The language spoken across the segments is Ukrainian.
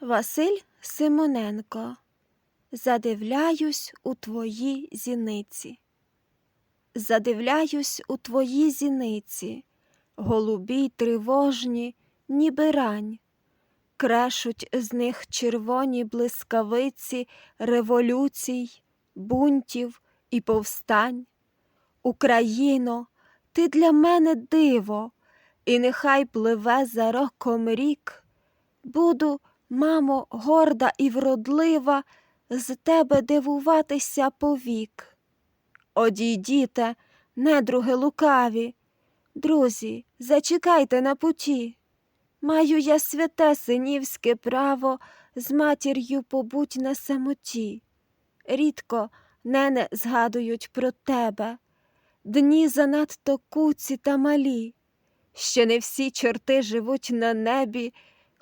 Василь Симоненко. Задивляюсь у твої зіниці. Задивляюсь у твої зіниці, голубі тривожні, ніби рань. Крешуть з них червоні блискавиці революцій, бунтів і повстань. Україно, ти для мене диво, і нехай пливе за роком рік. Буду, мамо, горда і вродлива, з тебе дивуватися повік. Одійдіте, недруги лукаві, друзі, зачекайте на путі. Маю я святе синівське право з матір'ю побуть на самоті. Рідко нене згадують про тебе, дні занадто куці та малі. Ще не всі чорти живуть на небі,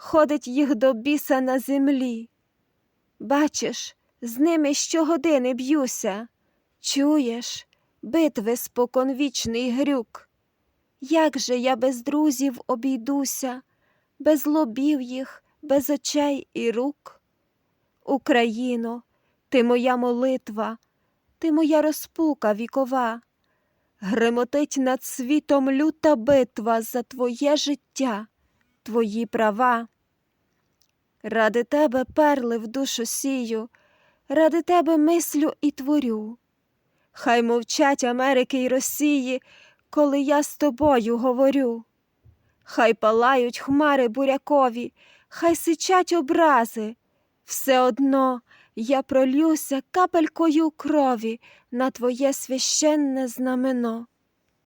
ходить їх до біса на землі. Бачиш, з ними щогодини б'юся. Чуєш, битви споконвічний грюк. Як же я без друзів обійдуся, без лобів їх, без очей і рук? Україно, ти моя молитва, ти моя розпука вікова. Гремотить над світом люта битва за твоє життя, твої права. Ради тебе перли в душу сію, ради тебе мислю і творю. Хай мовчать Америки й Росії, коли я з тобою говорю. Хай палають хмари бурякові, хай сичать образи. Все одно я пролюся капелькою крові на твоє священне знамено.